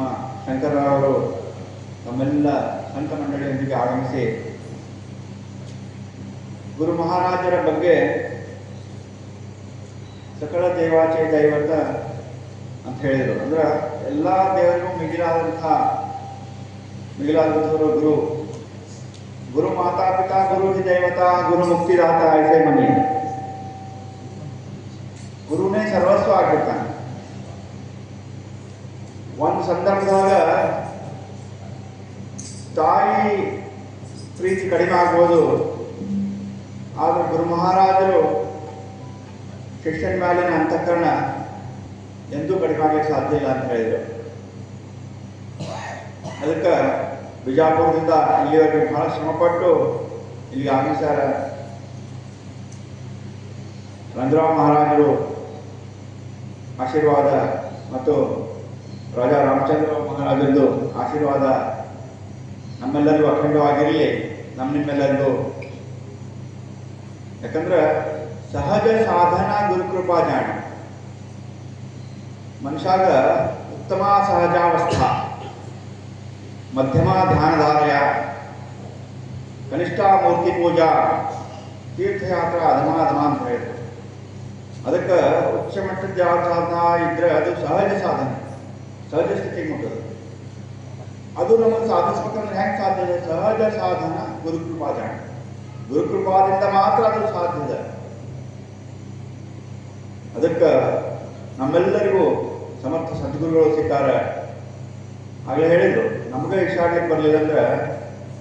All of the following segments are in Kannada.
ನಮ್ಮ ಅವರು ತಮ್ಮೆಲ್ಲ ಸಂತ ಮಂಡಳಿಯೊಂದಿಗೆ ಆಗಮಿಸಿ ಗುರು ಮಹಾರಾಜರ ಬಗ್ಗೆ ಸಕಲ ದೇವಾಚೆ ದೈವತ ಅಂತ ಹೇಳಿದರು. ಅಂದ್ರೆ ಎಲ್ಲ ದೇವರಿಗೂ ಮಿಗಿಲಾದಂಥ ಮಿಗಿಲಾದಂಥವರು ಗುರು. ಗುರು ಮಾತಾ ಪಿತಾ ಗುರು ಹಿ ದೈವತ, ಗುರು ಮುಕ್ತಿದಾತ ಐಸೆ ಮನೆ. ಗುರುನೇ ಸರ್ವಸ್ವ ಆಗಿರ್ತಾನೆ. ಒಂದು ಸಂದರ್ಭದಾಗ ತಾಯಿ ಪ್ರೀತಿ ಕಡಿಮೆ ಆಗ್ಬೋದು. ಆದ್ರೆ ಗುರು ಮಹಾರಾಜರು ಶಿಷ್ಯನ ಮೇಲಿನ ಅಂತಃಕರಣ ಎಂದೂ ಕಡಿಮೆ ಆಗಲಿಕ್ಕೆ ಸಾಧ್ಯ ಇಲ್ಲ ಅಂತ ಹೇಳಿದರು. ಅದಕ್ಕೆ ಬಿಜಾಪುರದಿಂದ ಇಲ್ಲಿವರೆಗೆ ಬಹಳ ಶ್ರಮಪಟ್ಟು ಇಲ್ಲಿಗೆ ಆಗಮಿಸ್ಯಾರ ರಂಗರಾವ್ ಮಹಾರಾಜರು. ಆಶೀರ್ವಾದ ಮತ್ತು ರಾಜಾ ರಾಮಚಂದ್ರ ಮಹಾರಾಜರದು ಆಶೀರ್ವಾದ ನಮ್ಮೆಲ್ಲರಿಗೂ ಅಖಂಡವಾಗಿರಲಿ ನಮ್ಮ ನಿಮ್ಮೆಲ್ಲರಿಗೂ. ಯಾಕಂದ್ರೆ ಸಹಜ ಸಾಧನ ಗುರುಕೃಪಾ ಜಾಣ ಮನುಷ್ಯಾಗ ಉತ್ತಮ ಸಹಜಾವಸ್ಥಾ, ಮಧ್ಯಮ ಧ್ಯಾನಧಾರಯ, ಕನಿಷ್ಠ ಮೂರ್ತಿ ಪೂಜಾ, ತೀರ್ಥಯಾತ್ರಾ, ಅಧಮ ಅಧಮ ಅಂತ ಹೇಳಿದ್ರು. ಅದಕ್ಕೆ ಉಚ್ಚ ಮಟ್ಟದ ಯಾವ ಸಾಧನ ಇದ್ರೆ ಅದು ಸಹಜ ಸಾಧನೆ. ಸಹಜ ಸ್ಥಿತಿಗೆ ಮುಟ್ಟದು ಅದು ನಮ್ಮನ್ನು ಸಾಧಿಸ್ಬೇಕಂದ್ರೆ ಹೆಂಗೆ ಸಾಧ್ಯ ಸಹಜ ಸಾಧನ ಗುರುಕೃಪಾ ಜಾಣ ಗುರುಕೃಪಾದಿಂದ ಮಾತ್ರ ಅದು ಸಾಧ್ಯ ಇದೆ. ಅದಕ್ಕೆ ನಮ್ಮೆಲ್ಲರಿಗೂ ಸಮರ್ಥ ಸದ್ಗುರುಗಳು ಸಿಕ್ಕಾರ. ಹಾಗೆ ಹೇಳಿದ್ರು. ನಮಗೆ ಇಷ್ಟಾಗ್ಲಿಕ್ಕೆ ಬರಲಿಲ್ಲ ಅಂದ್ರೆ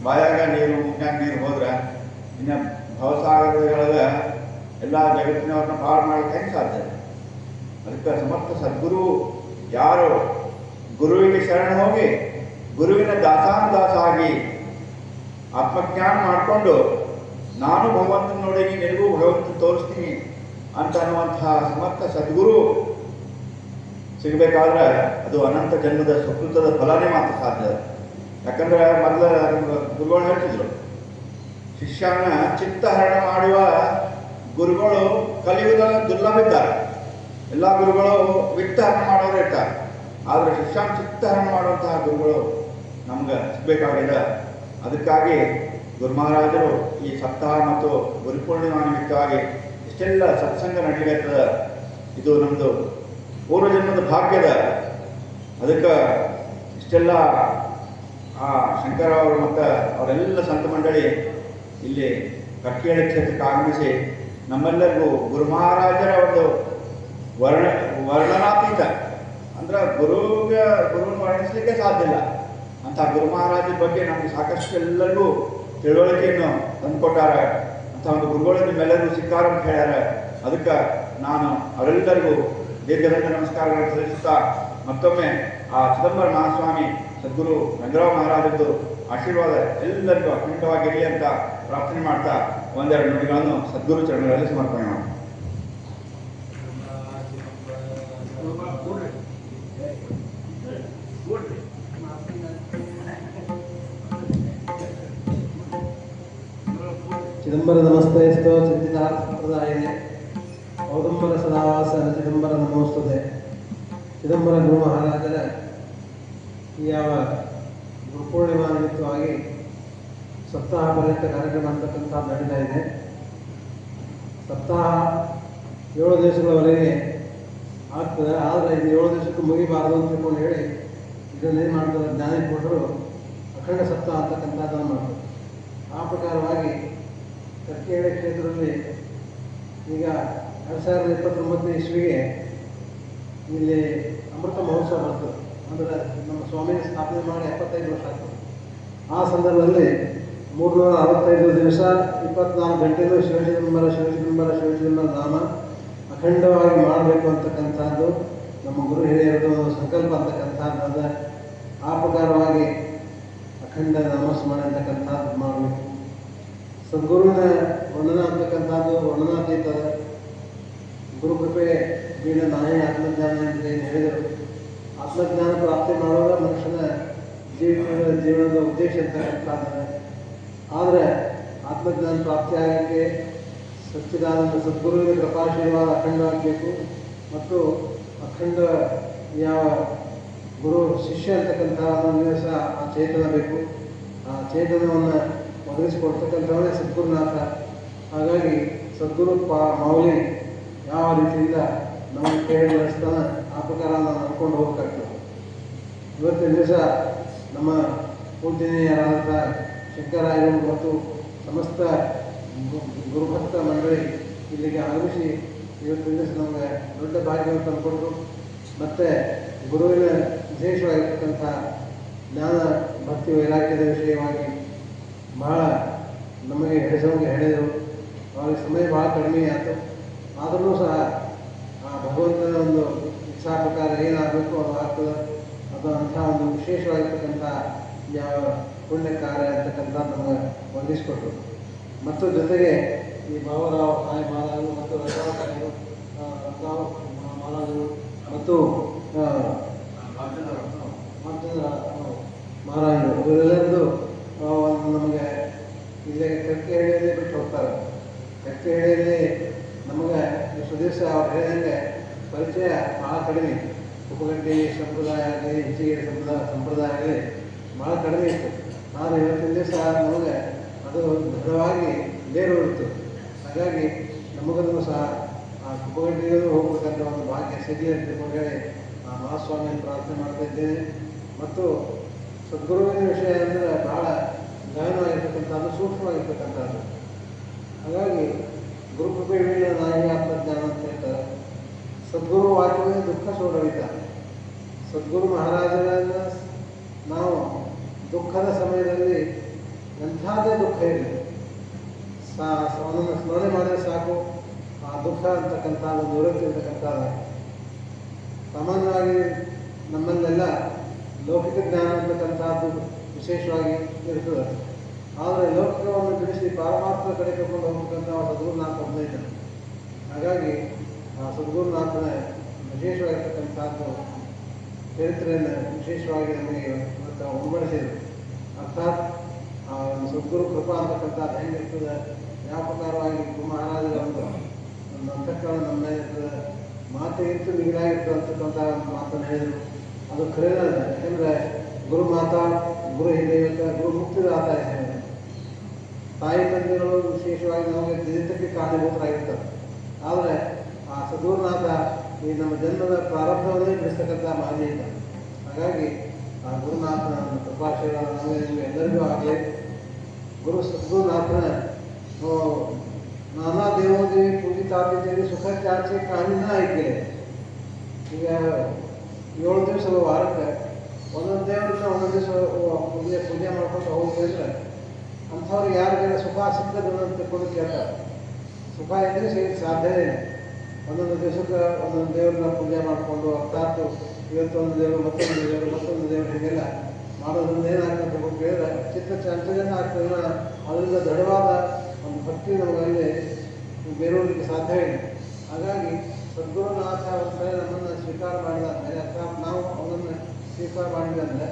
ಬಾಯಾಗ ನೀರು ಮುನ್ಯಾಗ ನೀರು ಹೋದ್ರೆ ಇನ್ನ ಭವಸಾಗರದೊಳಗೆ ಎಲ್ಲ ಜಗತ್ತಿನವ್ರನ್ನ ಪಾರು ಮಾಡಕ್ಕೆ ಹೆಂಗೆ ಸಾಧ್ಯ ಅದಕ್ಕೆ ಸಮರ್ಥ ಸದ್ಗುರು ಯಾರು? ಗುರುವಿಗೆ ಶರಣ ಹೋಗಿ, ಗುರುವಿನ ದಾಸಾನುದಾಸ ಆಗಿ ಆತ್ಮಜ್ಞಾನ ಮಾಡಿಕೊಂಡು, ನಾನು ಭಗವಂತನ ನೋಡಿ ನಿನಗೂ ಭಗವಂತನ ತೋರಿಸ್ತೀನಿ ಅಂತ ಅನ್ನುವಂತಹ ಸಮರ್ಥ ಸದ್ಗುರು ಸಿಗಬೇಕಾದ್ರೆ ಅದು ಅನಂತ ಜನ್ಮದ ಸುಕೃತದ ಫಲನೇ ಮಾತ್ರ ಸಾಧ್ಯ. ಯಾಕಂದ್ರೆ ಮೊದಲ ಗುರುಗಳು ಹೇಳ್ತಿದ್ರು, ಶಿಷ್ಯನ ಚಿತ್ತಹರಣ ಮಾಡುವ ಗುರುಗಳು ಕಲಿಯುವುದನ್ನು ದುರ್ಲಭ ಇದ್ದಾರೆ. ಎಲ್ಲ ಗುರುಗಳು ವಿತ್ತಹರಣ ಮಾಡೋರು ಇರ್ತಾರೆ. ಆದರೆ ಶಿಕ್ಷಣ ಚಿತ್ತಹರಣ ಮಾಡುವಂತಹ ಗುರುಗಳು ನಮ್ಗೆ ಸಿಗಬೇಕಾಗಿದೆ. ಅದಕ್ಕಾಗಿ ಗುರು ಮಹಾರಾಜರು ಈ ಸಪ್ತಾಹ ಮತ್ತು ಗುರುಪೂರ್ಣಿಮಾ ನಿಮಿತ್ತವಾಗಿ ಇಷ್ಟೆಲ್ಲ ಸತ್ಸಂಗ ನಡೀಬೇಕಾದ ಇದು ನಮ್ಮದು ಪೂರ್ವಜನ್ಮದ ಭಾಗ್ಯದ. ಅದಕ್ಕೆ ಇಷ್ಟೆಲ್ಲ ಆ ಶಂಕರ ಅವರು ಮತ್ತು ಅವರೆಲ್ಲ ಸಂತ ಮಂಡಳಿ ಇಲ್ಲಿ ಕಕ್ಕೇಳಿ ಕ್ಷೇತ್ರಕ್ಕೆ ಆಗಮಿಸಿ ನಮ್ಮೆಲ್ಲರಿಗೂ ಗುರು ಮಹಾರಾಜರ ಒಂದು ವರ್ಣ, ವರ್ಣನಾತೀತ. ಅಂದ್ರೆ ಗುರುಗೆ ಗುರುವನ್ನು ವರ್ಣಿಸ್ಲಿಕ್ಕೆ ಸಾಧ್ಯ ಇಲ್ಲ. ಅಂತ ಗುರು ಮಹಾರಾಜರ ಬಗ್ಗೆ ನಮ್ಗೆ ಸಾಕಷ್ಟು ಎಲ್ಲರಿಗೂ ತಿಳುವಳಿಕೆಯನ್ನು ತಂದುಕೊಟ್ಟಾರ. ಅಂತ ಒಂದು ಗುರುಗಳು ನಿಮ್ಮೆಲ್ಲರಿಗೂ ಸಿಕ್ಕಾರ ಅಂತ ಹೇಳ್ಯಾರ. ಅದಕ್ಕೆ ನಾನು ಅವರೆಲ್ಲರಿಗೂ ದೀರ್ಘದಂಡ ನಮಸ್ಕಾರಗಳನ್ನು ಸಲ್ಲಿಸುತ್ತಾ ಮತ್ತೊಮ್ಮೆ ಆ ಚಿದಂಬರ ಮಹಾಸ್ವಾಮಿ ಸದ್ಗುರು ರಂಗರಾವ್ ಮಹಾರಾಜದ್ದು ಆಶೀರ್ವಾದ ಎಲ್ಲರಿಗೂ ಅಖಂಡವಾಗಿರಲಿ ಅಂತ ಪ್ರಾರ್ಥನೆ ಮಾಡ್ತಾ ಒಂದೆರಡು ನುಡಿಗಳನ್ನು ಸದ್ಗುರು ಚರಣಗಳಲ್ಲಿ ಸಮರ್ಪಣೆ ಮಾಡಿ ಚಿದಂಬರ ನಮಸ್ತಯಸ್ತೋ ಚಿಂತಿತಾರ್ಥ ಸಂಪ್ರದಾಯನೆ ಔದಂಬರ ಸದಾವಾಸ ಚಿದಂಬರ ನಮೋಸ್ತದೆ. ಚಿದಂಬರ ಗುರು ಮಹಾರಾಜರ ಈ ಯಾವ ಗುರುಪೂರ್ಣಿಮಾ ನಿಮಿತ್ತವಾಗಿ ಸಪ್ತಾಹ ಪರ್ಯಂತ ಕಾರ್ಯಕ್ರಮ ಅಂತಕ್ಕಂಥ ನಡೀತಾ ಇದೆ. ಸಪ್ತಾಹ ಏಳು ದಿವಸಗಳವರೆಗೆ ಆಗ್ತದೆ. ಆದರೆ ಇದು ಏಳು ದಿವಸಕ್ಕೂ ಮುಗಿಬಾರದು ಅಂತ ತಿಳ್ಕೊಂಡು ಹೇಳಿ ಇದನ್ನೇನು ಮಾಡ್ತಾರೆ ಜ್ಞಾನಿ ಕೊಟ್ಟರು ಅಖಂಡ ಸಪ್ತಾಹ ಅಂತಕ್ಕಂಥದ್ದನ್ನು ಮಾಡ್ತಾರೆ. ಆ ಪ್ರಕಾರವಾಗಿ ಕರ್ಕೇಳಿ ಕ್ಷೇತ್ರದಲ್ಲಿ ಈಗ ಎರಡು ಸಾವಿರದ ಇಪ್ಪತ್ತೊಂಬತ್ತನೇ ಇಸ್ವಿಗೆ ಇಲ್ಲಿ ಅಮೃತ ಮಹೋತ್ಸವ ಬಂತು. ಅಂದರೆ ನಮ್ಮ ಸ್ವಾಮಿನ ಸ್ಥಾಪನೆ ಮಾಡಿ ಎಪ್ಪತ್ತೈದು ವರ್ಷ ಆಗ್ತದೆ ಆ ಸಂದರ್ಭದಲ್ಲಿ ಮೂರ್ನೂರ ಅರವತ್ತೈದು ದಿವಸ ಇಪ್ಪತ್ನಾಲ್ಕು ಗಂಟೆಗೂ ಶಿವಚಿದಂಬರ ಶಿವಚಿದಂಬರ ಶಿವಚಿದಂಬರ ನಾಮ ಅಖಂಡವಾಗಿ ಮಾಡಬೇಕು ಅಂತಕ್ಕಂಥದ್ದು ನಮ್ಮ ಗುರು ಹಿರಿಯರದು ಸಂಕಲ್ಪ ಅಂತಕ್ಕಂಥದ್ದು. ಆ ಪ್ರಕಾರವಾಗಿ ಅಖಂಡ ನಾಮಸ್ಮರಣೆ ಅಂತಕ್ಕಂಥದ್ದು ಮಾಡಬೇಕು. ಸದ್ಗುರುವಿನ ವರ್ಣನ ಅಂತಕ್ಕಂಥದ್ದು ಗುರು ಗುರುಕೃಪೆ ಬೀಳ ನಾನೇ ಆತ್ಮಜ್ಞಾನ ಅಂತ ಏನು ಹೇಳಿದರು. ಆತ್ಮಜ್ಞಾನ ಪ್ರಾಪ್ತಿ ಮಾಡುವಾಗ ಮನುಷ್ಯನ ಜೀವನ ಜೀವನದ ಉದ್ದೇಶ ಅಂತಕ್ಕಂಥದ್ದು ಆದರೆ ಆತ್ಮಜ್ಞಾನ ಪ್ರಾಪ್ತಿ ಆಗಲಿಕ್ಕೆ ಸಚ್ಚಿದಾನಂದ ಸದ್ಗುರುವಿನ ಕೃಪಾಶೀರ್ವಾದ ಅಖಂಡವಾಗಬೇಕು ಮತ್ತು ಅಖಂಡ ಯಾವ ಗುರು, ಶಿಷ್ಯ ಅಂತಕ್ಕಂಥ ಒಂದು ದಿವಸ ಆ ಚೇತನ ಬೇಕು. ಆ ಚೇತನವನ್ನು ಒದಗಿಸಿಕೊಡ್ತಕ್ಕಂಥವನೇ ಸದ್ಗುರುನಾಥ. ಹಾಗಾಗಿ ಸದ್ಗುರು ಪಾ ಮೌಲಿ ಯಾವ ರೀತಿಯಿಂದ ನಮ್ಮ ಕೇಳಿ ನಡೆಸ್ತಾನ ಆ ಪ್ರಕಾರ ನಾವು ನಡ್ಕೊಂಡು ಹೋಗ್ಬೇಕಾಗ್ತದೆ ಇವತ್ತಿನ ದಿವಸ ನಮ್ಮ ಪೂಜನೀಯರಾದಂಥ ಶಂಕರಾಯರು ಮತ್ತು ಸಮಸ್ತ ಗುರುಭಕ್ತ ಮಂಡಳಿ ಇಲ್ಲಿಗೆ ಆಗಮಿಸಿ ಇವತ್ತಿನ ದಿವಸ ನಮಗೆ ದೊಡ್ಡ ಭಾಗ್ಯವನ್ನು ತಂದುಕೊಟ್ಟು ಮತ್ತು ಗುರುವಿನ ವಿಶೇಷವಾಗಿರ್ತಕ್ಕಂಥ ಜ್ಞಾನ ಭಕ್ತಿ ವೈರಾಗ್ಯದ ವಿಷಯವಾಗಿ ಬಹಳ ನಮಗೆ ಹೇಳಿಸೋಂಗೆ ಹೇಳಿದರು. ಅವ್ರಿಗೆ ಸಮಯ ಭಾಳ ಕಡಿಮೆ ಆಯಿತು. ಆದರೂ ಸಹ ಆ ಭಗವಂತನ ಒಂದು ಇಚ್ಛಾ ಪ್ರಕಾರ ಏನಾಗಬೇಕು ಅದು ಆಗ್ತದೆ. ಅದು ಅಂಥ ಒಂದು ವಿಶೇಷವಾಗಿರ್ತಕ್ಕಂಥ ಯಾವ ಪುಣ್ಯ ಕಾರ್ಯ ಅಂತಕ್ಕಂಥ ನಮಗೆ ವಂದಿಸಿಕೊಟ್ರು ಮತ್ತು ಜೊತೆಗೆ ಈ ಭಾವರಾವ್ ಸಾಯಿ ಮಹಾರಾಜರು ಮತ್ತು ರಘುರಾವ್ ರಂಗಾವ್ ಮಹಾರಾಜರು ಮತ್ತು ಮಹಾರಾಜರು ಇವರೆಲ್ಲರದು ಆ, ಒಂದು ನಮಗೆ ಇಲ್ಲೇ ಕಕ್ಕೆಹಳ್ಳಿಯಲ್ಲಿ ಬಿಟ್ಟು ಹೋಗ್ತಾರೆ. ಕಕ್ಕೆಹಳ್ಳಿಯಲ್ಲಿ ನಮಗೆ ಸ್ವದೇಶ ಅವ್ರು ಹೇಳಿದಂಗೆ ಪರಿಚಯ ಭಾಳ ಕಡಿಮೆ ಉಪಗಡ್ಡಿ ಸಂಪ್ರದಾಯ ಆಗಲಿ ಹೆಚ್ಚಿಗೆ ಸಂಪ್ರದಾಯ ಸಂಪ್ರದಾಯ ಆಗಲಿ ಭಾಳ ಕಡಿಮೆ ಇತ್ತು. ಆದರೆ ಇವತ್ತಿನ ದಿವಸ ನಮಗೆ ಅದು ದೃಢವಾಗಿ ಬೇರೂರಿತ್ತು ಹಾಗಾಗಿ ನಮಗೂ ಸಹ ಆ ಕುಪ್ಪಗಡ್ಡಿಗೂ ಹೋಗ್ಬೇಕಂತ ಒಂದು ಭಾಗ್ಯ ಸಿಗಲಿ ಅಂತ ಹೇಳಿ ಆ ಮಹಾಸ್ವಾಮಿಯನ್ನು ಪ್ರಾರ್ಥನೆ ಮಾಡ್ತಾ ಇದ್ದೇನೆ. ಮತ್ತು ಸದ್ಗುರುವಿನ ವಿಷಯ ಅಂದರೆ ಬಹಳ ಗಹನವಾಗಿರ್ತಕ್ಕಂಥದ್ದು ಸೂಕ್ಷ್ಮವಾಗಿರ್ತಕ್ಕಂಥದ್ದು ಹಾಗಾಗಿ ಗುರುಕೃಪೆ ವೀಳ್ಯ ನಾಯಿ ಆತ್ಮಜ್ಞಾನ ಅಂತ ಹೇಳ್ತಾರೆ ಸದ್ಗುರು ವಾಕ್ಯವೇ ದುಃಖ ಸೋಡವಿತ ಸದ್ಗುರು ಮಹಾರಾಜರನ್ನ ನಾವು ದುಃಖದ ಸಮಯದಲ್ಲಿ ಎಂಥದೇ ದುಃಖ ಇರಲಿ ಸಾ ಅವನನ್ನು ಸ್ಮರಣೆ ಮಾಡಿದ್ರೆ ಸಾಕು ಆ ದುಃಖ ಅಂತಕ್ಕಂಥದ್ದು ನಿವೃತ್ತಿ ಅಂತಕ್ಕಂಥದ್ದು ಸಾಮಾನ್ಯವಾಗಿ ನಮ್ಮಲ್ಲೆಲ್ಲ ಲೌಕಿಕ ಜ್ಞಾನ ಅಂತಕ್ಕಂಥದ್ದು ವಿಶೇಷವಾಗಿ ಇರ್ತದೆ ಆದರೆ ಲೌಕಿಕವನ್ನು ಬಿಡಿಸಿ ಪಾರಮಾರ್ಥ ಕಡೆ ಕರ್ಕೊಂಡು ಹೋಗ್ತಕ್ಕಂಥ ಸದ್ಗುರುನಾಥ ಒಬ್ಬನೇ ಇದ್ದಾನೆ ಹಾಗಾಗಿ ಆ ಸದ್ಗುರುನಾಥನ ವಿಶೇಷವಾಗಿರ್ತಕ್ಕಂಥದ್ದು ಚರಿತ್ರೆಯನ್ನು ವಿಶೇಷವಾಗಿ ನಮಗೆ ಇವತ್ತು ಉಣಬಡಿಸಿದರು ಅರ್ಥಾತ್ ಆ ಒಂದು ಸದ್ಗುರು ಕೃಪಾ ಅಂತಕ್ಕಂಥದ್ದು ಹೆಂಗಿರ್ತದೆ ಯಾವ ಪ್ರಕಾರವಾಗಿ ಮಹಾರಾಜರ ಒಂದು ಒಂದು ಅಂತಃಕರಣ ನಮ್ಮ ಇರ್ತದೆ. ಇತ್ತು ಮಿಗಿಲಾಗಿರ್ತದೆ ಅಂತಕ್ಕಂಥ ಒಂದು ಮಾತನ್ನು ಹೇಳಿದರು. ಅದು ಖರೇನ ಯಾಕೆಂದರೆ ಗುರು ಮಾತಾ ಗುರು ಹಿರಿಯತ ಗುರು ಮುಕ್ತಿದಾತ ಇದೆ ತಾಯಿ ತಂದೆಗಳು ವಿಶೇಷವಾಗಿ ನಮಗೆ ದಿನಕ್ಕೆ ಕಾರಣೀಭೂತರಾಗಿರ್ತಾರೆ ಆದರೆ ಆ ಸದ್ಗುರುನಾಥ ಈ ನಮ್ಮ ಜನ್ಮದ ಪ್ರಾರಂಭವನ್ನೇ ಬಿಡಿಸ್ತಕ್ಕಂಥ ಮಹನೀಯ ಹಾಗಾಗಿ ಆ ಗುರುನಾಥನ ಒಂದು ಕೃಪಾಶೀರ್ವಾದ ನಮಗೆ ನಿಮಗೆ ಎಲ್ಲರಿಗೂ ಆಗಲಿ ಗುರು ಸದ್ಗುರುನಾಥನ ಆ, ನಾನಾ ದೇವೋದೇವಿ ಪೂಜಿತಾತಿದ್ದೇವೆ ಸುಖ ಚಾಚಿ ಕಾಣಿನ ಐತಿದೆ ಈಗ ಏಳು ದಿವಸ ವಾರಕ್ಕೆ ಒಂದೊಂದು ದೇವರನ್ನ ಒಂದೊಂದು ದಿವಸ ಪೂಜೆ ಪೂಜೆ ಮಾಡ್ಕೊಂಡು ಹೋಗ್ತಿದ್ರೆ ಅಂಥವ್ರು ಯಾರಿಗೆಲ್ಲ ಸುಖ ಸಿಗ್ತದೆ ಅಂತ ತಿಳ್ಕೊಂಡು ಕೇಳ್ತಾರೆ. ಸುಖ ಇದ್ರೆ ಸಿಗಕ್ಕೆ ಸಾಧ್ಯವೇ ಇಲ್ಲ. ಒಂದೊಂದು ದಿವಸಕ್ಕೆ ಒಂದೊಂದು ದೇವ್ರನ್ನ ಪೂಜೆ ಮಾಡಿಕೊಂಡು ಅರ್ಥಾತು ಇವತ್ತೊಂದು ದೇವರು, ಮತ್ತೊಂದು ದೇವರು ಮತ್ತೊಂದು ದೇವರು ಹೀಗೆಲ್ಲ ಮಾಡೋದ್ರಿಂದ ಏನಾಗ್ತದೆ ಅಂತ ಕೇಳಿದ್ರೆ ಚಿತ್ತ ಚಂಚಲನ ಆಗ್ತದೆ. ಅದರಿಂದ ದೃಢವಾದ ಒಂದು ಭಕ್ತಿ ನಮಗಲ್ಲಿ ಬೇರೂರಿಗೆ ಸಾಧ್ಯವೇ ಇಲ್ಲ. ಹಾಗಾಗಿ ಸದ್ಗುರುನಾಥ ಒಂದ್ಸಲ ನಮ್ಮನ್ನು ಸ್ವೀಕಾರ ಮಾಡಿದ ಮೇಲೆ ನಾವು ಅವನನ್ನು ಸ್ವೀಕಾರ ಮಾಡಿದಂದ್ರೆ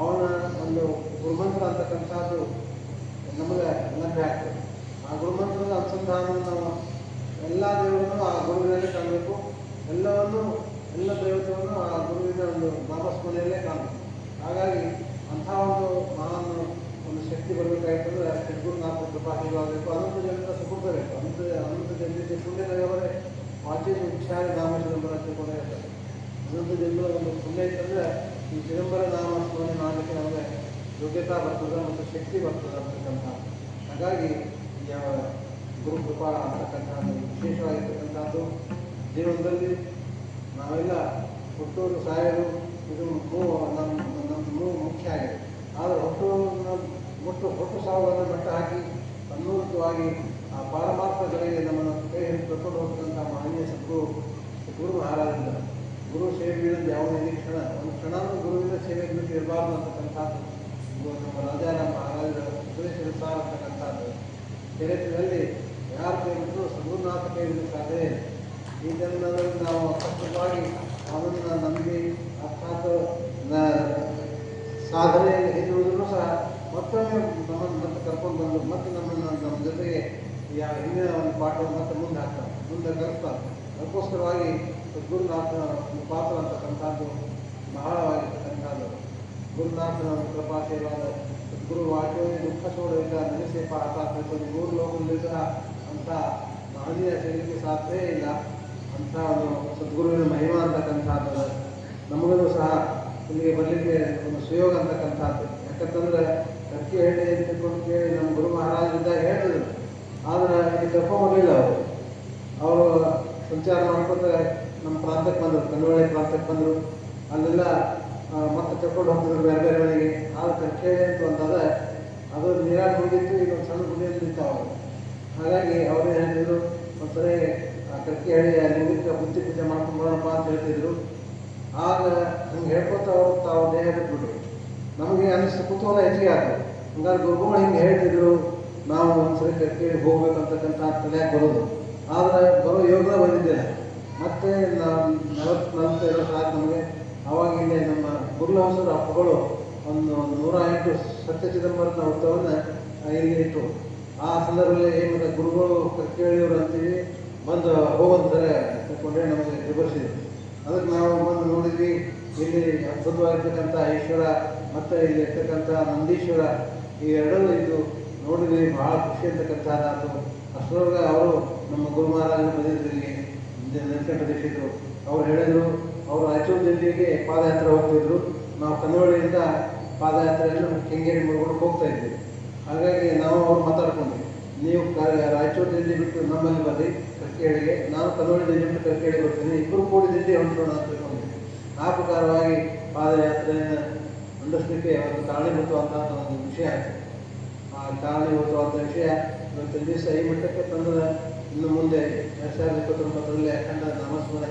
ಅವನ ಒಂದು ಗುರುಮಂತ್ರ ಅಂತಕ್ಕಂಥದ್ದು ನಮಗೆ ಲಭ್ಯ ಆಗ್ತದೆ. ಆ ಗುರುಮಂತ್ರದ ಅನುಸಂಧಾನವನ್ನು ನಾವು ಎಲ್ಲ ದೇವರನ್ನು ಆ ಗುರುವಿನಲ್ಲಿ ಕಾಣಬೇಕು. ಎಲ್ಲವನ್ನು, ಎಲ್ಲ ದೇವತೆಯನ್ನು ಆ ಗುರುವಿನ ಒಂದು ನಾಮಸ್ಮರಣೆಯಲ್ಲೇ ಕಾಣಬೇಕು. ಹಾಗಾಗಿ ಅಂಥ ಒಂದು ಮಹಾನ್ ಒಂದು ಶಕ್ತಿ ಬರಬೇಕಾಯ್ತಂದ್ರೆ ಸದ್ಗುರುನಾಥ ಕೃಪಾಶೀಲವಾಗಬೇಕು ಅನಂತ ಜನರ ಸುಕೃತ ಬೇಕು. ಅನಂತ ಅನಂತ ಜನರಿಗೆ ಪುಣ್ಯದವರೇ ವಾಚಿ ಉಚ್ಚಾರ ನಾಮ ಚಿದಂಬರ ತಿಳ್ಕೊಂಡೇ ಇರ್ತಾರೆ ಅನಂತ ಜನರ ಒಂದು ಪುಣ್ಯ ಇತ್ತಂದ್ರೆ ಈ ಚಿದಂಬರ ನಾಮ ಸ್ಮರಣೆ ಮಾಡಲಿಕ್ಕೆ ನಮಗೆ ಯೋಗ್ಯತಾ ಬರ್ತದೆ ಮತ್ತು ಶಕ್ತಿ ಬರ್ತದೆ ಅಂತಕ್ಕಂಥ, ಹಾಗಾಗಿ ಯಾವ ಗುರು ಕೃಪಾ ಅಂತಕ್ಕಂಥ ವಿಶೇಷವಾಗಿರ್ತಕ್ಕಂಥದ್ದು ಜೀವನದಲ್ಲಿ ನಾವೆಲ್ಲ ಹುಟ್ಟೂರು ಸಾಯೋದು ಇದು ನಮ್ಮ ನಮ್ಮ ಮುಖ್ಯ ಆಗಿದೆ. ಆದರೆ ಹುಟ್ಟು ಮುಟ್ಟು ಹುಟ್ಟು ಸಾವುಗಳನ್ನು ಮಟ್ಟ ಹಾಕಿ ಅನ್ನೂರ್ತವಾಗಿ ಆ ಪಾರಮಾರ್ಥಗಳಿಗೆ ನಮ್ಮನ್ನು ಕೈ ಹಿಡಿದು ಕರ್ಕೊಂಡು ಹೋಗ್ತಕ್ಕಂಥ ಮಹನೀಯ ಸದ್ಗುರು ಗುರು ಮಹಾರಾಜರಿಂದ ಗುರು ಸೇವೆಯಿಂದ ಯಾವುದೇ ಕ್ಷಣ. ಒಂದು ಕ್ಷಣನೂ ಗುರುವಿನ ಸೇವೆ ಬಿಟ್ಟು ಇರಬಾರ್ದು ಅಂತಕ್ಕಂಥದ್ದು ನಮ್ಮ ರಾಜಾರಾಮ ಮಹಾರಾಜರ ಉಪದೇಶ ಸಾರ ಅಂತಕ್ಕಂಥದ್ದು ಚರಿತ್ರೆಯಲ್ಲಿ ಯಾರು ಕೇಳಿದ್ರು ಸಗುರುನಾಥ ಕೇಳಿರುತ್ತಾರೆ ಜನ್ಮದಲ್ಲಿ ನಾವು ಅಸ್ಪಷ್ಟವಾಗಿ ಅದನ್ನು ನಂಬಿ, ಅರ್ಥಾತ್ ಸಾಧನೆ ಹಿಂದುಳಿದ್ರು ಸಹ ಮತ್ತೊಮ್ಮೆ ನಮ್ಮನ್ನು ಮತ್ತೆ ಕರ್ಕೊಂಡು ಬಂದು ಮತ್ತೆ ನಮ್ಮನ್ನು ನಮ್ಮ ಜೊತೆಗೆ ಯಾವ ಹಿಂದಿನ ಒಂದು ಪಾಠವನ್ನು ಮತ್ತೆ ಮುಂದೆ ಹಾಕ್ತಾರೆ, ಮುಂದೆ ಕಲಿಸ್ತಾರೆ. ಅದಕ್ಕೋಸ್ಕರವಾಗಿ ಸದ್ಗುರುನಾಥನ ಪಾತ್ರ ಅಂತಕ್ಕಂಥದ್ದು ಬಹಳವಾಗಿರ್ತಕ್ಕಂಥದ್ದು ಗುರುನಾಥನ ಒಂದು ಕೃಪಾಶೀರ್ವಾದ ಸದ್ಗುರು ವಾಕ್ಯವನ್ನು ದುಃಖ ಸೋಡವಿಲ್ಲ ನೆನೆಸಿ ಪಾಠ ಮೂರು ಲೋಕದಲ್ಲಿ ಸಹ ಅಂತ ಮಹನೀಯ ಸಿಗಲಿಕ್ಕೆ ಸಾಧ್ಯ ಇಲ್ಲ. ಅಂತ ಒಂದು ಸದ್ಗುರುವಿನ ಮಹಿಮಾ ಅಂತಕ್ಕಂಥದ್ದು. ನಮಗೂ ಸಹ ಇಲ್ಲಿಗೆ ಬರಲಿಕ್ಕೆ ಒಂದು ಸುಯೋಗ ಅಂತಕ್ಕಂಥದ್ದು. ಯಾಕಂತಂದ್ರೆ ಕಟ್ಟಿ ಹೇಳಿ ಅಂತ ಕೇಳಿ ನಮ್ಮ ಗುರು ಮಹಾರಾಜರಿದ್ದಾಗ ಹೇಳಿದ್ರು. ಆದ್ರೆ ಇಲ್ಲಿ ಕರ್ಕೊಂಬರ್ಲಿಲ್ಲ ಅವರು. ಅವರು ಸಂಚಾರ ಮಾಡ್ಕೊತ ನಮ್ಮ ಪ್ರಾಂತಕ್ಕೆ ಬಂದರು, ಕನ್ನಡ ಪ್ರಾಂತಕ್ಕೆ ಬಂದರು. ಅಲ್ಲೆಲ್ಲ ಮತ್ತೆ ಕರ್ಕೊಂಡು ಹೋಗ್ತಿದ್ರು ಬೇರೆ ಬೇರೆ ಮನೆಗೆ ಆಗ ಕರ್ಕೇಳಿ ಅಂತ ಒಂದಾದ ಅದು ನೀರಾಗಿ ಹೋಗಿತ್ತು, ಈಗ ಒಂದು ಸಣ್ಣ ಗುಡಿಯಲ್ಲಿ ನಿಂತಾವ ಹಾಗಾಗಿ ಅವರು ಏನು ಹೇಳ್ತಿದ್ರು ಒಂದ್ಸರಿ, ಆ, ಕರ್ಕಿ ಹೇಳಿ ಮುಗಿದ ಬುದ್ಧಿ ಪೂಜೆ ಮಾಡ್ಕೊಂಡು ಬರೋಣಪ್ಪ ಅಂತ ಹೇಳ್ತಿದ್ರು. ಆಗ ಹಂಗೆ ಹೇಳ್ಕೊತ ಅವರು ತಾವು ದೇಹ ಬಿಟ್ಬಿಟ್ರು. ನಮಗೆ ಅನಿಸ್ತು ಕುತೂಹಲ ಹೆಚ್ಚಿಗೆ ಆಗ್ತದೆ ಹಂಗಾರೆ ಗುರುಗಳು ಹಿಂಗೆ ಹೇಳ್ತಿದ್ರು, ನಾವು ಒಂದ್ಸರಿ ಕರ್ಕೇಳಿ ಹೋಗ್ಬೇಕಂತಕ್ಕಂಥ ತಲೆಯಾಗಿ ಬರೋದು. ಆದರೆ ಬರೋ ಯೋಗ ಬಂದಿದ್ದಿಲ್ಲ. ಮತ್ತೆ ನಲವತ್ತು ನಲವತ್ತೈದು ಸಾಕು ನಮಗೆ. ಅವಾಗಿಂದ ನಮ್ಮ ಗುರುಲಾಸರ ಅಪ್ಪಗಳು ಒಂದು ನೂರ ಎಂಟು ಸತ್ಯ ಚಿದಂಬರನ ಹುತ್ತವನ್ನು ಇಲ್ಲಿಟ್ಟು ಆ ಸಂದರ್ಭದಲ್ಲಿ ಏನು ಗುರುಗಳು ಕರ್ಕೇಳಿಯವರು ಅಂತೀವಿ, ಬಂದು ಹೋಗೋದ್ರೆ ತಿಳ್ಕೊಂಡ್ರೆ ನಮಗೆ ವಿವರಿಸಿದೆ ಅದಕ್ಕೆ ನಾವು ಬಂದು ನೋಡಿದ್ವಿ, ಇಲ್ಲಿ ಅದ್ಭುತವಾಗಿರ್ತಕ್ಕಂಥ ಈಶ್ವರ, ಮತ್ತು ಇಲ್ಲಿ ಇರ್ತಕ್ಕಂಥ ನಂದೀಶ್ವರ, ಈ ಎರಡೂ ಇದು ನೋಡಿದ್ವಿ ಭಾಳ ಖುಷಿ ಇರ್ತಕ್ಕಂಥ ಅಷ್ಟರೊಳಗೆ ಅವರು ನಮ್ಮ ಗುರು ಬಂದಿದ್ರು. ದೀಕ್ಷಿತರು ಅವ್ರು ಹೇಳಿದ್ರು, ಅವರು ರಾಯಚೂರು ಜಿಲ್ಲೆಗೆ ಪಾದಯಾತ್ರೆ ಹೋಗ್ತಿದ್ರು. ನಾವು ಕನ್ನೋಳಿಯಿಂದ ಪಾದಯಾತ್ರೆಯನ್ನು ಕೆಂಗೇರಿ ಮಾಡ್ಕೊಂಡು ಹೋಗ್ತಾ ಇದ್ವಿ. ಹಾಗಾಗಿ ನಾವು ಅವ್ರು ಮಾತಾಡ್ಕೊಂಡ್ವಿ. ನೀವು ರಾಯಚೂರು ಜಿಲ್ಲೆ ಬಿಟ್ಟು ನಮ್ಮಲ್ಲಿ ಬರ್ರಿ ಕರ್ಕೇಳಿಗೆ ನಾನು ಕನ್ನಡ ಜಿಲ್ಲೆ ಬಿಟ್ಟು ಕರ್ಕೇಳಿ ಬರ್ತೀನಿ ಇಬ್ಬರು ಕೂಡಿ ಜಿಲ್ಲೆ ಹೊಂಟೋಣ ಅಂತ ತಿಳ್ಕೊಂಡ್ವಿ ಆ ಪ್ರಕಾರವಾಗಿ ಪಾದಯಾತ್ರೆಯನ್ನು ಮಂಡಿಸ್ಲಿಕ್ಕೆ ಒಂದು ಅಂತ ಒಂದು ವಿಷಯ ಆಯಿತು. ಆ ಕಾರಣೀಭೂತವಾದ ವಿಷಯ ಇವತ್ತಿನ ದಿವಸ ಈ ಮಟ್ಟಕ್ಕೆ ತಂದ್ರೆ ಇನ್ನು ಮುಂದೆ ಎರಡು ಸಾವಿರದ ಇಪ್ಪತ್ತೊಂಬತ್ತರಲ್ಲಿ ಅಖಂಡ ನಾಮಸ್ಮರಣೆ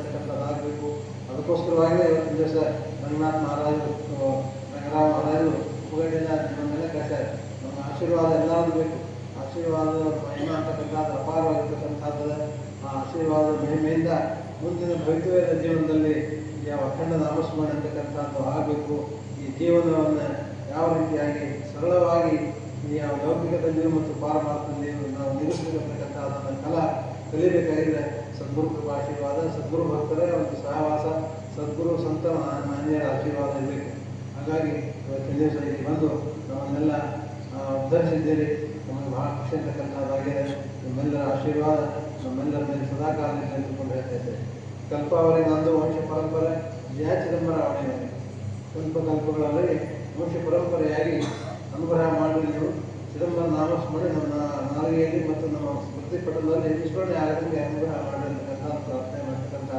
ಅದಕ್ಕೋಸ್ಕರವಾಗಿಯೇ ಇವತ್ತು ದಿವಸ ರಂಗನಾಥ್ ಮಹಾರಾಜರು ಆ, ಮಹಾರಾಜರು ಮಹಾರಾಜರು ನಿಮ್ಮ ಮೇಲೆ ಕಳಿಸ್ತಾರೆ ನಮ್ಮ ಆಶೀರ್ವಾದ ಎಲ್ಲರೂ ಬೇಕು. ಆಶೀರ್ವಾದ ಮಹಿಮ ಅಂತಕ್ಕಂಥದ್ದು ಅಪಾರವಾಗಿರ್ತಕ್ಕಂಥದ್ದು. ಆ ಆಶೀರ್ವಾದ ಮಹಿಮೆಯಿಂದ ಮುಂದಿನ ಭವಿಷ್ಯದ ಜೀವನದಲ್ಲಿ ಯಾವ ಅಖಂಡ ನಾಮಸ್ಮರಣೆ ಅಂತಕ್ಕಂಥದ್ದು ಆಗಬೇಕು. ಈ ಜೀವನವನ್ನು ಯಾವ ರೀತಿಯಾಗಿ ಸರಳವಾಗಿ ಲೌಕಿಕದಲ್ಲಿಯೂ ಮತ್ತು ಪಾರಮಾರ್ಥದಲ್ಲಿಯೂ ನಾವು ನಿಲ್ಲಿಸಬೇಕಂತಕ್ಕಂಥ ಅದನ್ನು ಕಲ ಕಲಿಬೇಕಾಗಿದೆ ಸದ್ಗುರು ಕೃಪಾ ಆಶೀರ್ವಾದ, ಸದ್ಗುರು ಭಕ್ತರೇ, ಒಂದು ಸಹವಾಸ, ಸದ್ಗುರು ಸಂತ ಮಾನ್ಯರ ಆಶೀರ್ವಾದ ಇರಬೇಕು. ಹಾಗಾಗಿ ಇವತ್ತಿನ ಇಲ್ಲಿ ಬಂದು ನಮ್ಮನ್ನೆಲ್ಲ ಉದ್ಧರಿಸಿದ್ದೀರಿ. ನಮಗೆ ಬಹಳ ಖುಷಿ ಅಂತಕ್ಕಂಥದ್ದಾಗಿದೆ. ನಮ್ಮೆಲ್ಲರ ಆಶೀರ್ವಾದ ನಮ್ಮೆಲ್ಲರ ಮೇಲೆ ಸದಾಕಾಲ ನಿಂತುಕೊಂಡು ಹೇಳ್ತಾ ಇದ್ದೇವೆ ಕಲ್ಪಾವಳಿ ನಂದು ವಂಶ ಪರಂಪರೆ, ಜಯ ಚಿದಂಬರ ಅವನೇ ಕಲ್ಪ ಕಲ್ಪಗಳಲ್ಲಿ ವಂಶ ಪರಂಪರೆಯಾಗಿ ಅನುಗ್ರಹ ಮಾಡಿ ನೀವು ಚಿದಂಬರ ನಾಮಸ್ಮರಣೆ ನಮ್ಮ ನಾಲಿಗೆಯಲ್ಲಿ ಮತ್ತು ನಮ್ಮ ಸ್ಮೃತಿ ಪಟಲದಲ್ಲಿ ವಿಸ್ಮರಣೆ ಆಗದಂಗೆ ಅನುಗ್ರಹ ಮಾಡಿರ್ತಕ್ಕಂಥ ಪ್ರಾರ್ಥನೆ ಮಾಡ್ತಕ್ಕಂಥ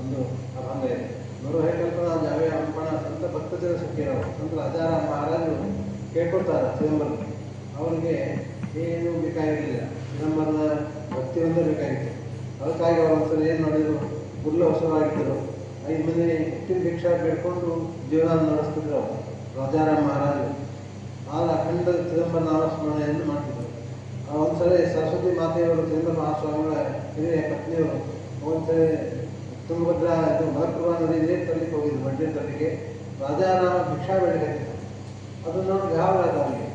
ಒಂದು ಅಭಂಗ ಇದೆ. ನೂರು ಕಲ್ಪನಾ ಜಾವೆ ಅಂಪಣ ಸಂತ ಭಕ್ತಜನ ಸುಖಿರವರು ಸಂತ ಆಚಾರ ಮಹಾರಾಜರು ಕೇಳ್ಕೊಳ್ತಾರೆ ಚಿದಂಬರ ಅವರಿಗೆ ಏನು ಬೇಕಾಗಿರಲಿಲ್ಲ. ಚಿದಂಬರದ ಭಕ್ತಿ ಒಂದೇ ಬೇಕಾಗಿತ್ತು. ಅದಕ್ಕಾಗಿ ಅವರು ಒಂದ್ಸಲ ಏನು ಮಾಡಿದ್ರು? ಗುಡ್ಲ ಹೊಸರಾಗಿದ್ದರು ಐದು ಮಂದಿ ಹುಟ್ಟಿನ ಭಿಕ್ಷಾ ಬೇಡ್ಕೊಂಡು ಜೀವನ ನಡೆಸ್ತಿದ್ರು ರಾಜಾರಾಮ್ ಮಹಾರಾಜರು. ಆಗ ಅಖಂಡ ಚಿದಂಬರ ನಾಮಸ್ಮರಣೆಯನ್ನು ಮಾಡ್ತಿದ್ದರು ಆ ಒಂದ್ಸಲ ಸರಸ್ವತಿ ಮಾತೆಯವರು ಚಿದಂಬರ ಮಹಾಸ್ವಾಮಿಗಳ ಹಿರಿಯ ಪತ್ನಿಯವರು ಒಂದ್ಸರಿ ತುಂಗಭದ್ರಾ ಇದು ಮಲಪ್ರಭಾ ನದಿ ನೀರು ತರಲಿಕ್ಕೆ ಹೋಗಿದ್ರು, ಬಂಡಿ ತರಲಿಕ್ಕೆ ರಾಜಾರಾಮ ಭಿಕ್ಷಾ ಬೇಡಕತ್ತಿದ್ರು ಅದನ್ನು ನೋಡಿ ಯಾವ ಅವರಿಗೆ ಅವನಿಗೆ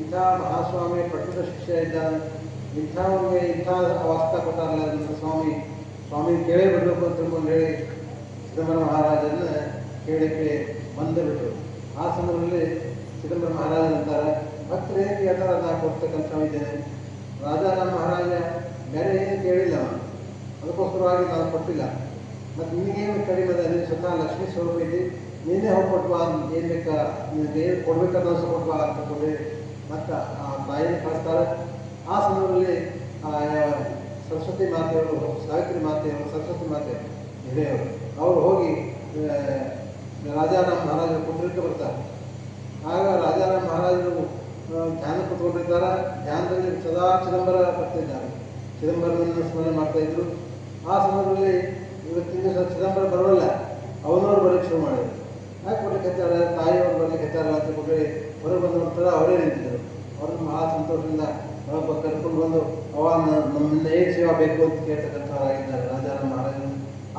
ಇಂಥ ಮಹಾಸ್ವಾಮಿ ಪಟ್ಟದ ಶಿಷ್ಯ ಇಂಥ ಇಂಥವನಿಗೆ ಇಂಥ ವಾಸ್ತ ಕೊಟ್ಟಾರಲ್ಲ ಸ್ವಾಮಿ ಸ್ವಾಮಿ ಕೇಳೇ ಬಿಡಬೇಕು ಅಂತ ಹೇಳಿ ಚಿದಂಬರ ಮಹಾರಾಜನ ಕೇಳಕ್ಕೆ ಬಂದು ಬಿಟ್ಟರು. ಆ ಸಂದರ್ಭದಲ್ಲಿ ಚಿದಂಬರ ಮಹಾರಾಜ ಅಂತಾರೆ. ಭಕ್ತರು ಏನು ಕೇಳ್ತಾರೆ ಅದನ್ನ ಕೊಡ್ತಕ್ಕಂಥ ಇದ್ದೇನೆ ರಾಜಾರಾಮ ಮಹಾರಾಜ ಬೇರೆ ಏನು ಕೇಳಿಲ್ಲ ಅದಕ್ಕೋಸ್ಕರವಾಗಿ ನಾನು ಕೊಟ್ಟಿಲ್ಲ. ಮತ್ತು ನಿನಗೇನು ಕಡಿಮೆ ಅದ? ನೀನು ಸ್ವತಃ ಲಕ್ಷ್ಮೀ ಸ್ವರೂಪ ಇದ್ದಿ ನೀನೇ ಹೋಗಿ ಬಾ ಏನು ಬೇಕಾ? ನಿನಗೆ ಏನು ಕೊಡ್ಬೇಕನ್ನೋ ಕೊಟ್ವಾ ಅಂತ ಹೇಳಿ ಮತ್ತು ಆ ತಾಯಿನ ಕಳಿಸ್ತಾರೆ. ಆ ಸಂದರ್ಭದಲ್ಲಿ ಸರಸ್ವತಿ ಮಾತೆಯವರು, ಸಾವಿತ್ರಿ ಮಾತೆಯವರು, ಸರಸ್ವತಿ ಮಾತೆ ಹಿರಿಯವರು ಅವರು ಹೋಗಿ ರಾಜಾರಾಮ್ ಮಹಾರಾಜರು ಕುಂಡ್ರಿಕ್ಕೆ ಬರ್ತಾರೆ. ಮಹಾರಾಜರು ಧ್ಯಾನ ಕೂತ್ಕೊಂಡಿದ್ದಾರೆ ಧ್ಯಾನದಲ್ಲಿ ಸದಾ ಚಿದಂಬರ ಬರ್ತಿದ್ದಾರೆ. ಚಿದಂಬರನನ್ನು ಸ್ಮರಣೆ ಮಾಡ್ತಾ ಇದ್ರು. ಆ ಸಂದರ್ಭದಲ್ಲಿ ಇವತ್ತಿನ ಚಿದಂಬರ ಬರೋಲ್ಲ. ಅವನವ್ರು ಬರೋಕ್ಕೆ ಶುರು ಮಾಡಿದ್ರು. ಯಾಕೆ ಬರ್ಲಿಕ್ಕೆ ಹಚ್ಚಾರ ತಾಯಿಯವರು ಬರ್ಲಿಕ್ಕೆ ಹಚ್ಚಾರ ಅಂತ ಕೊಟ್ಟರೆ ಹೊರಗೆ ಬಂದ ನಂತರ ಅವರೇ ನಿಂತಿದ್ದರು. ಅವ್ರನ್ನ ಬಹಳ ಸಂತೋಷದಿಂದ ಒಳಗೆ ಕರ್ಕೊಂಡು ಬಂದು ಅವ ನಮ್ಮಿಂದ ಏನು ಸೇವಾ ಬೇಕು? ಅಂತ ಕೇಳ್ತಕ್ಕಂಥವರಾಗಿದ್ದಾರೆ ರಾಜಾರಾಮ ಮಹಾರಾಜರು.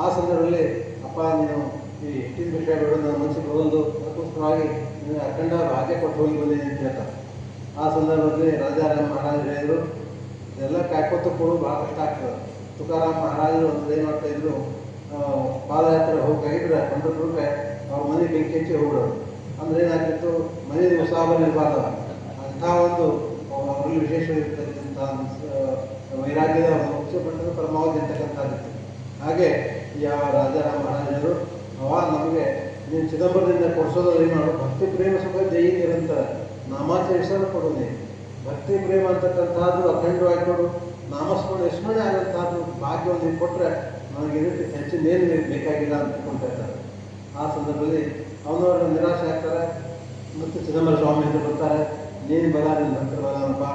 ಆ ಸಂದರ್ಭದಲ್ಲಿ, ಅಪ್ಪ, ನೀನು ಈ ಹಿಟ್ಟಿನ ವಿಷಯ ನನ್ನ ಮನಸ್ಸಿಗೆ ಬರೋದು ಅದಕ್ಕೋಸ್ಕರವಾಗಿ ನೀನು ಅಖಂಡ ರಾಜ ಕೊಟ್ಟು ಹೋಗಿ ಬಂದಿದ್ದೀನಿ ಅಂತ ಹೇಳ್ತಾರೆ. ಆ ಸಂದರ್ಭದಲ್ಲಿ ರಾಜಾರಾಮ್ ಮಹಾರಾಜರು ಹೇಳಿದರು ಎಲ್ಲ ಕಾಯ್ಕೋತ ಕೊಡು, ಭಾಳ ಕಷ್ಟ ಆಗ್ತದೆ. ತುಕಾರಾಮ್ ಮಹಾರಾಜರು ಒಂದು ಏನು ಮಾಡ್ತಾ ಇದ್ರು ಪಾದಯಾತ್ರೆ ಹೋಗ್ಬೇಕಾಗಿದ್ರೆ ರೂಪಾಯಿ ಅವ್ರ ಮನೆ ಬೆಂಕಿ ಹಚ್ಚಿ ಹೋಗ್ಬಿಡೋರು ಅಂದ್ರೆ ಏನಾಗ್ತಿತ್ತು? ಮನೆ ಉತ್ಸಾಹ ಇರಬಾರ್ದು ಅಂಥ ಒಂದು ಅವರಲ್ಲಿ ವಿಶೇಷವಾಗಿರ್ತಕ್ಕಂಥ ವೈರಾಗ್ಯದ ಮುಖ್ಯ ಪಟ್ಟದ ಪರಮಾವಧಿ ಅಂತಕ್ಕಂಥದ್ದಿತ್ತು. ಹಾಗೆ ಯಾವ ರಾಜಾರಾಮ್ ಮಹಾರಾಜರು ಅವ ನಮಗೆ ನೀನು ಚಿದಂಬರದಿಂದ ಕೊಡಿಸೋದು ಏನು ಮಾಡು ಭಕ್ತಿ, ಪ್ರೇಮ ಸುಖ ಜೈ ನಿರಂತರ ನಾಮಾಚರಿಸಲು ಕೊಡೋದೇ ಭಕ್ತಿ, ಪ್ರೇಮ ಅಂತಕ್ಕಂಥದ್ದು ಅಖಂಡವಾಗಿ ಕೊಡು ನಾಮಸ್ಮರಣೆ ಸ್ಮರಣೆ ಆಗಂತಹದ್ದು ಭಾಗ್ಯ ಒಂದು ಕೊಟ್ಟರೆ ನನಗೆ ಇದಕ್ಕೆ ಹೆಚ್ಚಿನ ಏನು ಬೇಕಾಗಿಲ್ಲ ಅಂತ ಇದ್ದಾರೆ. ಆ ಸಂದರ್ಭದಲ್ಲಿ ಅವನವರು ನಿರಾಶೆ ಆಗ್ತಾರೆ. ಮತ್ತು ಚಿದಂಬರ ಸ್ವಾಮಿ ಅಂತ ಬರ್ತಾರೆ. ನೀನು ಬಲ ನಿನ್ನ ಭಕ್ತರ ಬಲನಪ್ಪ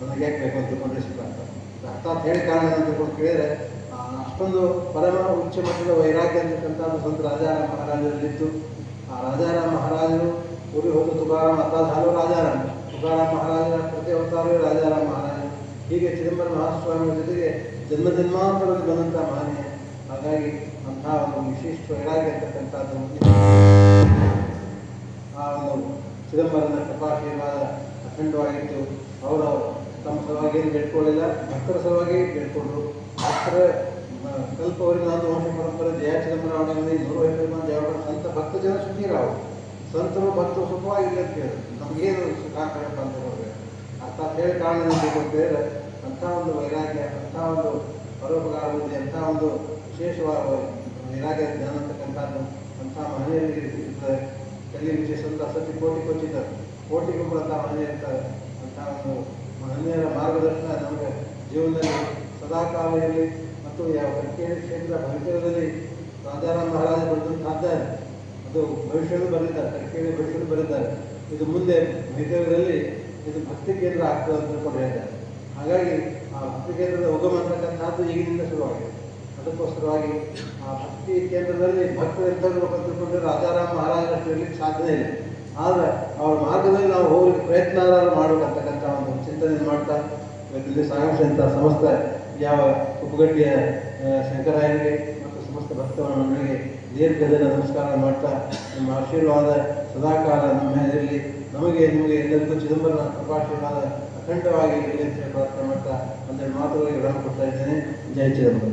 ನನಗೆ ಯಾಕೆ ಬೇಕು ಅಂತ ತಿಳ್ಕೊಂಡು ಇಷ್ಟಪಡ್ತಾರೆ ಅರ್ಥಾತ್ ಹೇಳಿ ಕಾರಣ ಅಂತ ಕೇಳಿದ್ರೆ ಅಷ್ಟೊಂದು ಪರಮ ಉಚ್ಚ ಮಟ್ಟದ ವೈರಾಗ್ಯ ಅಂತಕ್ಕಂಥದ್ದು ಸಂತ ರಾಜಾರಾಮ ಮಹಾರಾಜರಲ್ಲಿತ್ತು. ಆ ರಾಜಾರಾಮ ಮಹಾರಾಜರು ಊರಿ ಹೋದ ತುಕಾರಾಮ ಹಲವು ರಾಜಾರಾಮ. ತುಕಾರಾಮ ಮಹಾರಾಜರ ಪ್ರತಿ ಅವತಾರವೇ ರಾಜಾರಾಮ ಮಹಾರಾಜರು. ಹೀಗೆ ಚಿದಂಬರ ಮಹಾಸ್ವಾಮಿಯ ಜೊತೆಗೆ ಜನ್ಮ ಜನ್ಮಾಂತರದಲ್ಲಿ ಬಂದಂಥ ಮಹನೀಯ ಹಾಗಾಗಿ ಅಂತಹ ಒಂದು ವಿಶಿಷ್ಟ ವೈರಾಗ್ಯ ಅಂತಕ್ಕಂಥದ್ದು ಆ ಒಂದು ಚಿದಂಬರನ ಕೃಪಾಶೀರ್ವಾದ ಅಖಂಡವಾಗಿತ್ತು. ಅವರು ತಮ್ಮ ಸಲುವಾಗಿ ಏನು ಬೇಡ್ಕೊಳ್ಳಿಲ್ಲ, ಭಕ್ತರ ಸಲುವಾಗಿ ಬೇಡ್ಕೊಂಡ್ರು. ಭಕ್ತರ ಕಲ್ಪವರಿಗೆ ನಾನು ವಂಶ ಪರಂಪರೆ ಜಯ ಚಿದಂಬರ ಅವನಿಗೆ ನೂರು ಸಂತ ಭಕ್ತ ಜನ ಸುಖೀರಾವು ಸಂತರು ಭಕ್ತರು ಸುಖವಾಗಿಲ್ಲ ಅಂತ ಹೇಳಿದ್ರು. ನಮಗೇನು ಸುಖ ಆಗ್ಬೇಕಪ್ಪ ಅಂತ ಹೇಳಿದ್ರೆ? ಅಂತ ಹೇಳಿ ಕಾರಣ ಬೇರೆ ಅಂಥ ಒಂದು ವೈರಾಗ್ಯ, ಅಂಥ ಒಂದು ಪರೋಪಕಾರ ಬುದ್ಧಿ ಒಂದು ವಿಶೇಷವಾದ ವೈರಾಗ್ಯ ಜ್ಞಾನ ಅಂತಕ್ಕಂಥದ್ದು ಅಂಥ ಮಹನೀಯರಿಗೆ ಇರ್ತದೆ ಕಲಿ ವಿಶೇಷಂತ ಸತಿ ಕೋಟಿ ಕೊಚ್ಚಿದ್ದಾರೆ. ಕೋಟಿಗೊಬ್ಬರು ಅಂತ ಮಹನೀಯ ಇರ್ತಾರೆ. ಅಂಥ ಒಂದು ಮಹನೀಯರ ಮಾರ್ಗದರ್ಶನ ನಮಗೆ ಜೀವನದಲ್ಲಿ ಸದಾಕಾಲ ಇರಲಿ ಮತ್ತು ಯಾವ ಕ್ಷೇತ್ರ ಭವಿಷ್ಯದಲ್ಲಿ ರಾಜಾರಾಮ್ ಮಹಾರಾಜ ಬರೆದಂತಹದ್ದಾರೆ ಅದು ಭವಿಷ್ಯದಲ್ಲಿ ಬರೆದಿದ್ದಾರೆ ಕಕ್ಕೇರಿ ಭವಿಷ್ಯದಲ್ಲಿ ಬರೆದಿದ್ದಾರೆ ಇದು ಮುಂದೆ ಭವಿಷ್ಯದಲ್ಲಿ ಇದು ಭಕ್ತಿ ಕೇಂದ್ರ ಆಗ್ತದೆ ಅಂತ ಹೇಳಿದ್ದಾರೆ ಹಾಗಾಗಿ ಆ ಭಕ್ತಿ ಕೇಂದ್ರದ ಉಗಮ ಅಂತಕ್ಕಂಥದ್ದು ಈಗಿನಿಂದ ಶುರುವಾಗಿದೆ. ಅದಕ್ಕೋಸ್ಕರವಾಗಿ ಆ ಭಕ್ತಿ ಕೇಂದ್ರದಲ್ಲಿ ಭಕ್ತರು ಎಂಥವ್ರು ಅಂತ ತಿಳ್ಕೊಂಡ್ರೆ ರಾಜಾರಾಮ್ ಮಹಾರಾಜರಷ್ಟು ಇರಲಿಕ್ಕೆ ಸಾಧ್ಯ ಇಲ್ಲ. ಆದರೆ ಅವ್ರ ಮಾರ್ಗದಲ್ಲಿ ನಾವು ಹೋಗಲಿಕ್ಕೆ ಪ್ರಯತ್ನ ಮಾಡಬೇಕಂತಕ್ಕಂಥ ಒಂದು ಚಿಂತನೆ ಮಾಡ್ತಾ ಇಲ್ಲಿ ಸಾಗಿಸಿದಂಥ ಸಮಸ್ತ ಯಾವ ಉಪಗಟ್ಟಿಯ ಶಂಕರಾಯರಿಗೆ ಮತ್ತು ಸಮಸ್ತ ಭಕ್ತವನಿಗೆ ದೀರ್ಘದ ನಮಸ್ಕಾರ ಮಾಡ್ತಾ, ನಿಮ್ಮ ಆಶೀರ್ವಾದ ಸದಾಕಾಲ ನಮ್ಮ ಮೇಲೆ ನಮಗೆ ನಿಮಗೆ ಎಲ್ಲರಿಗೂ ಚಿದಂಬರನ ಕೃಪಾಶೀರ್ವಾದ ಅಖಂಡವಾಗಿ ಇರಲಿ ಅಂತ ಪ್ರಾರ್ಥನೆ ಮಾಡ್ತಾ, ಒಂದೆರಡು ಮಾತುಗಳಿಗೆ ವಿರಾಮ ಕೊಡ್ತಾ ಇದ್ದೇನೆ. ಜಯ ಚಿದಂಬರ.